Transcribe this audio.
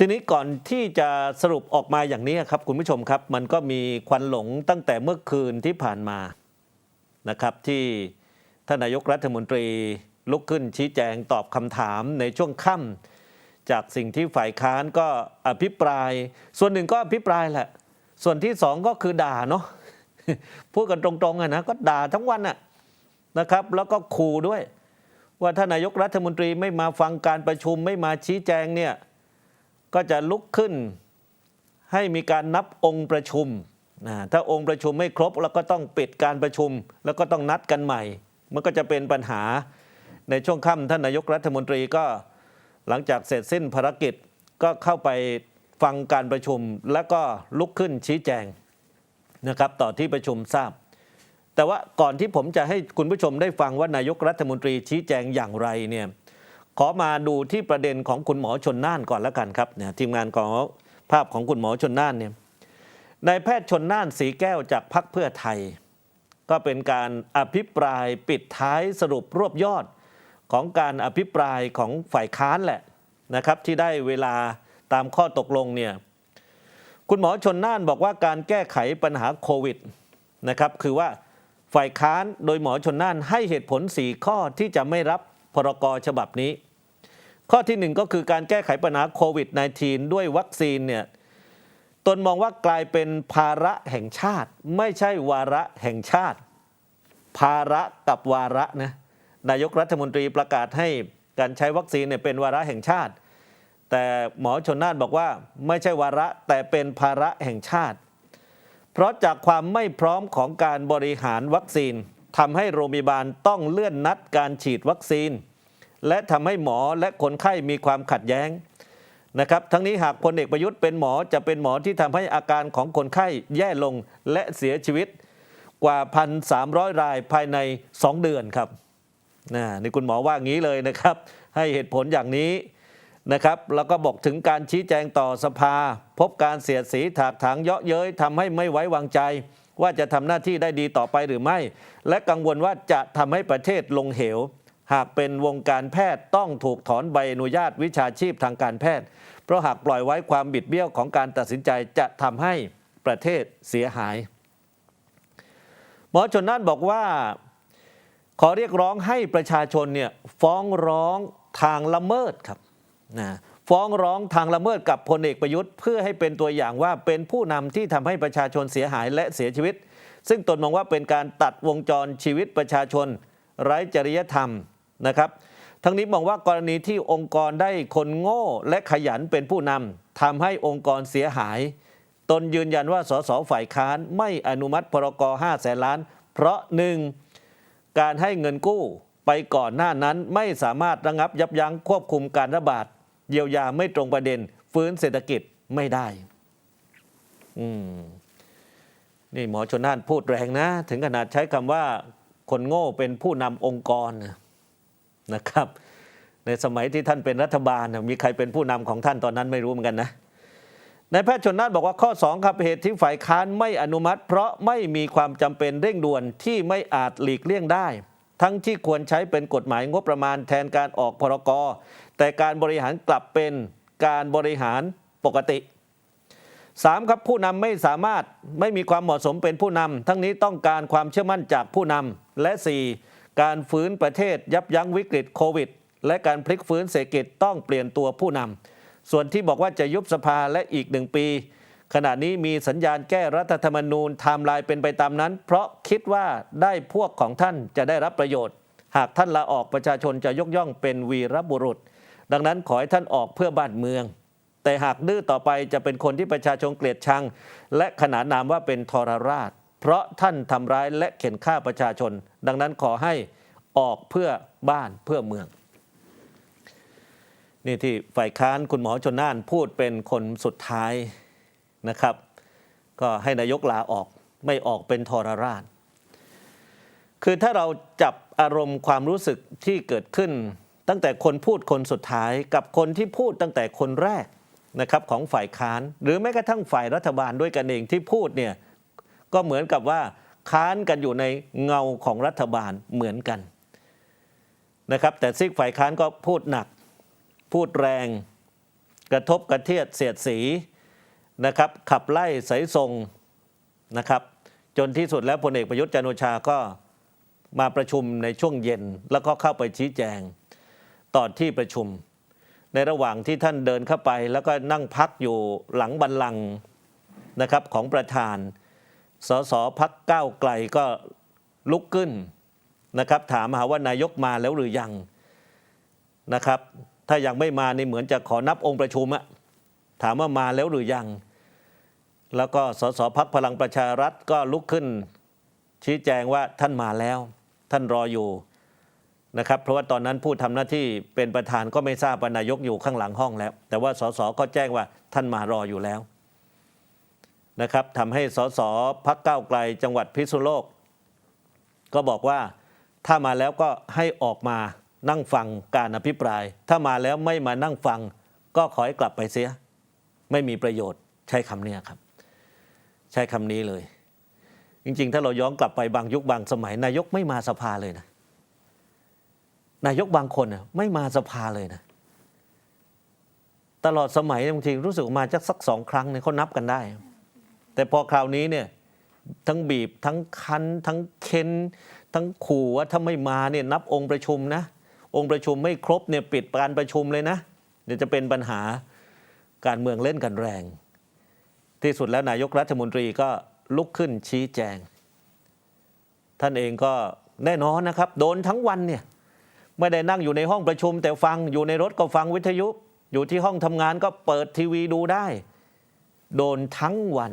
ทีนี้ก่อนที่จะสรุปออกมาอย่างนี้ครับคุณผู้ชมครับ มันก็มีควันหลงตั้งแต่เมื่อคืนที่ผ่านมานะครับ ที่ท่านนายกรัฐมนตรีลุกขึ้นชี้แจงตอบคำถามในช่วงค่ำจากสิ่งที่ฝ่ายค้านก็อภิปราย ส่วนหนึ่งก็อภิปรายแหละ ส่วนที่สองก็คือด่าเนาะพูดกันตรงๆอะนะก็ด่าทั้งวันอะนะครับ แล้วก็ขู่ด้วย ว่าถ้านายกรัฐมนตรีไม่มาฟังการประชุมไม่มาชี้แจงเนี่ย ก็จะลุกขึ้นให้มีการนับองค์ประชุมนะถ้าองค์ประชุมไม่ครบแล้วก็ต้องปิดการประชุม แล้วก็ต้องนัดกันใหม่ มันก็จะเป็นปัญหาในช่วงค่ำท่านนายกรัฐมนตรีก็หลังจากเสร็จสิ้นภารกิจก็เข้าไปฟังการประชุมแล้วก็ลุกขึ้นชี้แจงนะครับต่อที่ประชุมทราบ แต่ว่าก่อนที่ผมจะให้คุณผู้ชมได้ฟังว่านายกรัฐมนตรีชี้แจงอย่างไรเนี่ย ขอมาดูที่ประเด็นของคุณหมอชนน่านก่อนล้วกันครับเนี่ยทีมงานของภาพของคุณหมอชนน่านเนี่ยนายแพทย์ชนน่านสีแก้วจากพักเพื่อไทย ก็เป็นการอภิปรายปิดท้ายสรุปรวบยอดของการอภิปรายของฝ่ายค้านแหละนะครับ ที่ได้เวลาตามข้อตกลงเนี่ยคุณหมอชนน่านบอกว่าการแก้ไขปัญหาโควิดนะครับคือว่าฝ่ายค้านโดยหมอชนน่านให้เหตุผล 4 ข้อที่จะไม่รับพรกฉบับนี้ ข้อที่หนึ่งก็คือการแก้ไขปัญหาโควิด -19 ด้วยวัคซีนเนี่ยตนมองว่ากลายเป็นภาระแห่งชาติ ไม่ใช่วาระแห่งชาติ ภาระกับวาระนะนายกรัฐมนตรีประกาศให้การใช้วัคซีนเนี่ยเป็นวาระแห่งชาติ แต่หมอชนน่านบอกว่าไม่ใช่วาระแต่เป็นภาระแห่งชาติ เพราะจากความไม่พร้อมของการบริหารวัคซีนทำให้โรงพยาบาลต้องเลื่อนนัดการฉีดวัคซีน และทำให้หมอและคนไข้มีความขัดแย้งนะครับ ทั้งนี้หากพลเอกประยุทธ์เป็นหมอจะเป็นหมอที่ทำให้อาการของคนไข้แย่ลงและเสียชีวิตกว่า 1,300 รายภายใน 2 เดือนครับนะนี่คุณหมอว่างี้เลยนะครับ ให้เหตุผลอย่างนี้นะครับแล้วก็บอกถึงการชี้แจงต่อสภา พบการเสียดสีถากถางเยาะเย้ยทำให้ไม่ไว้วางใจ ว่าจะทำหน้าที่ได้ดีต่อไปหรือไม่ และกังวลว่าจะทำให้ประเทศลงเหว หากเป็นวงการแพทย์ต้องถูกถอนใบอนุญาตวิชาชีพทางการแพทย์ เพราะหากปล่อยไว้ความบิดเบี้ยวของการตัดสินใจจะทำให้ประเทศเสียหาย หมอชนน่านบอกว่า ขอเรียกร้องให้ประชาชนเนี่ยฟ้องร้องทางละเมิดครับนะฟ้องร้องทางละเมิดกับพลเอกประยุทธ์ เพื่อให้เป็นตัวอย่างว่าเป็นผู้นำที่ทำให้ประชาชนเสียหายและเสียชีวิต ซึ่งตนมองว่าเป็นการตัดวงจรชีวิตประชาชน ไร้จริยธรรม นะครับทั้งนี้มองว่ากรณีที่องค์กรได้คนโง่และขยันเป็นผู้นำทำให้องค์กรเสียหาย ตนยืนยันว่าสสฝ่ายค้านไม่อนุมัติพรก5แสนล้าน เพราะหนึ่งการให้เงินกู้ไปก่อนหน้านั้นไม่สามารถระงับยับยั้งควบคุมการระบาด เยียวยาไม่ตรงประเด็น ฟื้นเศรษฐกิจไม่ได้ อืมนี่หมอชนน่านพูดแรงนะ ถึงขนาดใช้คำว่าคนโง่เป็นผู้นำองค์กรนะ นะครับ ในสมัยที่ท่านเป็นรัฐบาล มีใครเป็นผู้นำของท่านตอนนั้นไม่รู้เหมือนกันนะนายแพทย์ชนน่านบอกว่าข้อ 2 ครับเหตุที่ฝ่ายค้านไม่อนุมัติ เพราะไม่มีความจำเป็นเร่งด่วนที่ไม่อาจหลีกเลี่ยงได้ ทั้งที่ควรใช้เป็นกฎหมายงบประมาณแทนการออกพรกแต่การบริหารกลับเป็นการบริหารปกติสามครับผู้นำไม่สามารถไม่มีความเหมาะสมเป็นผู้นำทั้งนี้ต้องการความเชื่อมั่นจากผู้นำและ 4. การฟื้นประเทศยับยั้งวิกฤตโควิด และการพลิกฟื้นเศรษฐกิจต้องเปลี่ยนตัวผู้นำส่วนที่บอกว่าจะยุบสภาและอีกหนึ่งปี ขณะนี้มีสัญญาณแก้รัฐธรรมนูญไทม์ไลน์เป็นไปตามนั้น เพราะคิดว่าได้พวกของท่านจะได้รับประโยชน์ หากท่านลาออกประชาชนจะยกย่องเป็นวีรบุรุษ ดังนั้นขอให้ท่านออกเพื่อบ้านเมือง แต่หากดื้อต่อไปจะเป็นคนที่ประชาชนเกลียดชัง และขนานนามว่าเป็นทรราช เพราะท่านทำร้ายและเข็นฆ่าประชาชน ดังนั้นขอให้ออกเพื่อบ้านเพื่อเมือง นี่ที่ฝ่ายค้านคุณหมอชนน่านพูดเป็นคนสุดท้ายนะครับ ก็ให้นายกลาออกไม่ออกเป็นทรราช คือถ้าเราจับอารมณ์ความรู้สึกที่เกิดขึ้น ตั้งแต่คนพูดคนสุดท้ายกับคนที่พูดตั้งแต่คนแรกนะครับของฝ่ายค้าน หรือแม้กระทั่งฝ่ายรัฐบาลด้วยกันเองที่พูดเนี่ย ก็เหมือนกับว่าค้านกันอยู่ในเงาของรัฐบาลเหมือนกันนะครับ แต่ซิกฝ่ายค้านก็พูดหนัก พูดแรง กระทบกระเทียดเสียดสีนะครับ ขับไล่สายทรงนะครับ จนที่สุดแล้วพลเอกประยุทธ์จันโอชาก็มาประชุมในช่วงเย็น แล้วก็เข้าไปชี้แจงตอนที่ประชุม ในระหว่างที่ท่านเดินเข้าไป แล้วก็นั่งพักอยู่หลังบัลลังนะครับของประธาน สสพักก้าวไกลก็ลุกขึ้นนะครับ ถามหาว่านายกมาแล้วหรือยังนะครับ ถ้ายังไม่มานี่เหมือนจะขอนับองค์ประชุมอะถามว่ามาแล้วหรือยัง แล้วก็สสพักพลังประชารัฐก็ลุกขึ้น ชี้แจงว่าท่านมาแล้ว ท่านรออยู่นะครับ เพราะว่าตอนนั้นผู้ทำหน้าที่เป็นประธานก็ไม่ทราบว่านายกอยู่ข้างหลังห้องแล้ว แต่ว่าสสก็แจ้งว่าท่านมารออยู่แล้ว นะครับทำให้สสพักเก้าไกลจังหวัดพิษณุโลก ก็บอกว่าถ้ามาแล้วก็ให้ออกมานั่งฟังการอภิปราย ถ้ามาแล้วไม่มานั่งฟัง ก็ขอให้กลับไปเสีย ไม่มีประโยชน์ใช้คำนี้ครับ ใช้คำนี้เลย จริงๆ ถ้าเราย้อนกลับไปบางยุคบางสมัย นายกไม่มาสภาเลยนะ นายกบางคนน่ะไม่มาสภาเลยนะ ตลอดสมัยบางทีรู้สึกมาจักสักสองครั้งเนี่ยเขานับกันได้ แต่พอคราวนี้เนี่ยทั้งบีบทั้งคันทั้งเค้น ทั้งขู่ว่าถ้าไม่มาเนี่ยนับองค์ประชุมนะ องค์ประชุมไม่ครบเนี่ยปิดการประชุมเลยนะเดี๋ยวจะเป็นปัญหาการเมืองเล่นกันแรง ที่สุดแล้วนายกรัฐมนตรีก็ลุกขึ้นชี้แจง ท่านเองก็แน่นอนนะครับ โดนทั้งวันเนี่ยไม่ได้นั่งอยู่ในห้องประชุม แต่ฟังอยู่ในรถก็ฟังวิทยุ อยู่ที่ห้องทำงานก็เปิดทีวีดูได้ โดนทั้งวัน